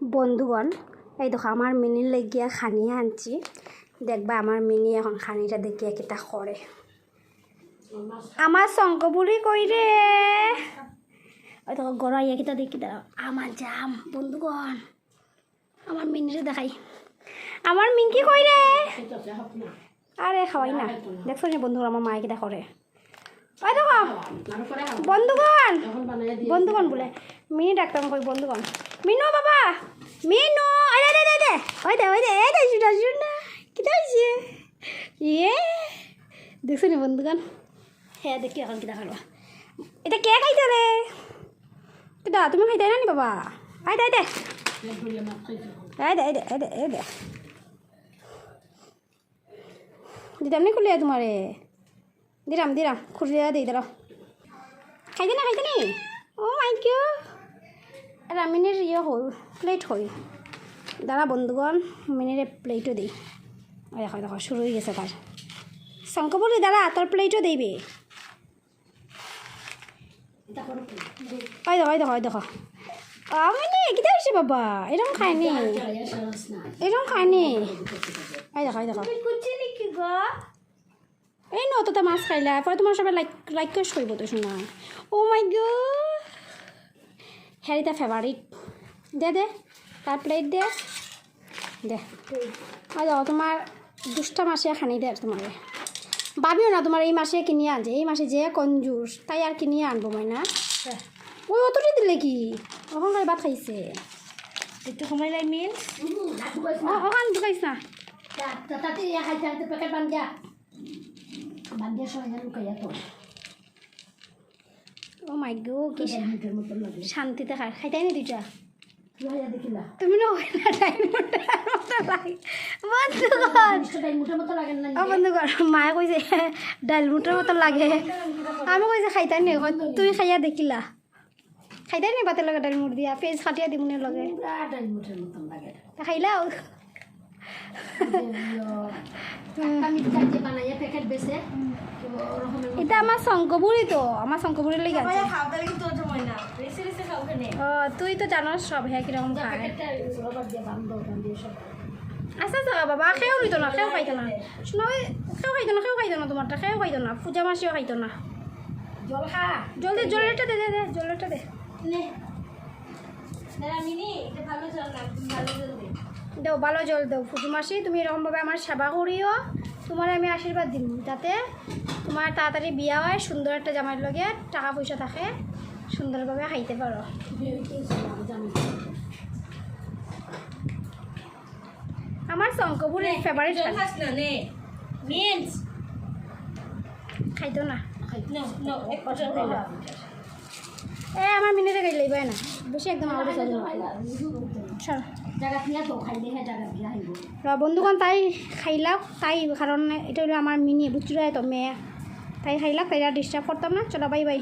বন্ধুগণ এই দেখো আমার মিনির লেগিয়া খানি আনছি। দেখবা আমার মিনি এখন খানিটা দেখিয়া কিতা করে আমার শঙ্কপুরি কই রে ওই দেখো গড়াইয়া কিতা দেখি দাঁড়াও আমার জাম বন্ধুগণ আমার মিনিরে দেখাই। আমার মিঙ্কি কই রে আরে খাওয়াই না। দেখছ নি বন্ধুগণ আমার মায়ে কিতা করে ওই দেখো বন্ধুগণ বন্ধুগণ বলে। মিনি ডাক্তার কই বন্ধুগণ মিনু বাবা মিনু আরে দে দে দে ওই দে ওই দে এই দে শুনা শুনা কিটা হইছে ইয়ে দেখছ নি বন্ধুগণ হ্যাঁ দেখি এখন কিটা খালো এটা কে খাইতে রে কিটা তুমি খাইতে না নি বাবা আই দে আই দে এই দে এই দে এই দে এই দে দিতাম নি খুলিয়া তোমারে দিলাম দিলাম খুলিয়া দিই দাঁড়াও খাইতে না খাইতে নি ও মাই কিউ রামিনের ইয়ে হই প্লেট হই। দাঁড়া বন্ধুগণ মিনের প্লেটও দিই। দেখো দেখো শুরু হয়ে গেছে তার। শঙ্কর দাঁড়া তোর প্লেটও দিবি ওই দেখো ওই দেখো ওই দেখো। মানে কিতা হয়েছে বাবা? এরকম খায়নি এরকম খায়নি এই দেখো এই দেখো। এই ন তো মাছ খাইলা। পরে তোমার সবাই লাইক লাইক করে শুইব তো শোনা ও মাই গো হ্যারিটা ফেভারিট দে দে তার প্লেট দে। দে। দেখো তোমার দুষ্টা মাসে খানি দে তোমার। ভাবিও না তোমার এই মাসে কিনিয়ে আনছে। এই মাসে যে কঞ্জুস তাই আর কিনিয়ে আনব মই না ওই অতটি দিলে কি? ওখানকার ভাত খাইছে? একটু সময় লাই মিল। ওখান ঢুকাইছ না। তাতে ইয়া প্যাকেট বান্ধিয়া লুকাইয়া তো ও মাই গো কি শান্তিতে খাই। খাইতাই নি দুইটা? তুমি না ওই না টাইম বন্ধুগণ মায়ে কইছে ডাইল মুটার মতো লাগে। আমি কইছে খাইতাই নি? তুই খাইয়া দেখিলা। খাইতাই নি? বাতের লগে ডাইল মুট দিয়া পেজ খাটিয়া দিমুনে লগে। পুরা এটা আমার শঙ্কপুরি তো শঙ্কপুরি লেগে আছে। ও তুই তো জানোস সব হ্যাঁ কীরকম খায়। আচ্ছা আচ্ছা বাবা খেয়েও নিত না খেয়েও খাইতো না। শোনো খেয়েও খাইতো না খেয়েও খাইতো না তোমারটা খেয়েও খাইতো না পূজা মাসিও খাইতো না। জল খা। জলদি জলেরটা দে দে দে জলেরটা দে। নে। মিনি ভালো জল না ভালো জল দে। দেও ভালো জল দেও। পুজো মাসি তুমি এরকমভাবে আমার সেবা করিও। তোমার আমি আশীর্বাদ দিম যাতে তোমার তাড়াতাড়ি বিয়া হয় সুন্দর একটা জামাইয়ের লগে টাকা পয়সা থাকে সুন্দরভাবে খাইতে পারো। আমার শঙ্কপুরের ফেভারিট খাইতো না নো নো এক বছর হলো এ আমার মিনিটে গাড়ি লাগবে না। বেশি একদম আউট চলে বন্ধুগণ তাই খাইলাক তাই কারণ এটা হলো আমার মিনি বুচুরায় তো মেয়ে। তাই খাইলাক তাই ডিস্টার্ব করতাম না। চলো বাই বাই